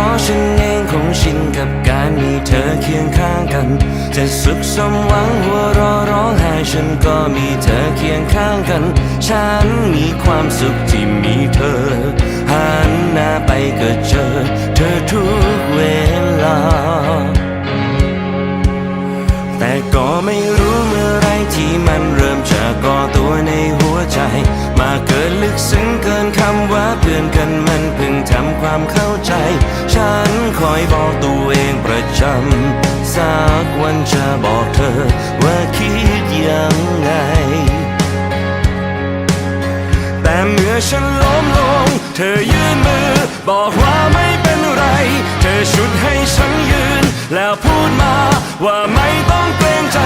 ราะฉันเองคงชินกับการมีเธอเคียงข้างกัน จะสุขสมหวังหัวเราร้องไห้ฉันก็มีเธอเคียงข้างกัน ฉันมีความสุขที่มีเธอ หันหน้าไปก็เจอ เธอทุกเวลา แต่ก็ไม่รู้ มันเริ่มจะก่อตัวในหัวใจ มาเกินลึกซึ้งเกินคำว่าเพื่อนกันมันเพิ่งทำความเข้าใจ ฉันคอยบอกตัวเองประจำสักวันจะบอกเธอว่าคิดยังไง แต่เมื่อฉันล้มลง เธอยื่นมือ บอกว่าไม่เป็นไร เธอชุดให้ฉันยืน แล้วพูดมาว่าไม่ต้องเกรงใจ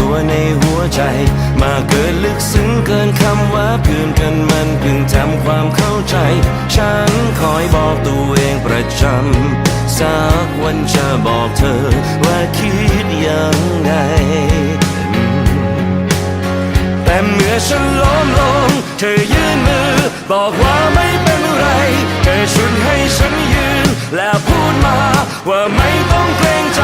ตัวในหัวใจ มาเกินลึกซึ้งเกินคำว่าเพื่อนกันมันเพิ่งทำความเข้าใจ ฉันคอยบอกตัวเองประจำสักวันจะบอกเธอว่าคิดยังไง แต่เมื่อฉันล้มลง เธอยื่นมือ บอกว่าไม่เป็นไร เธอชุนให้ฉันยืน และพูดมาว่าไม่ต้องเกรงใจ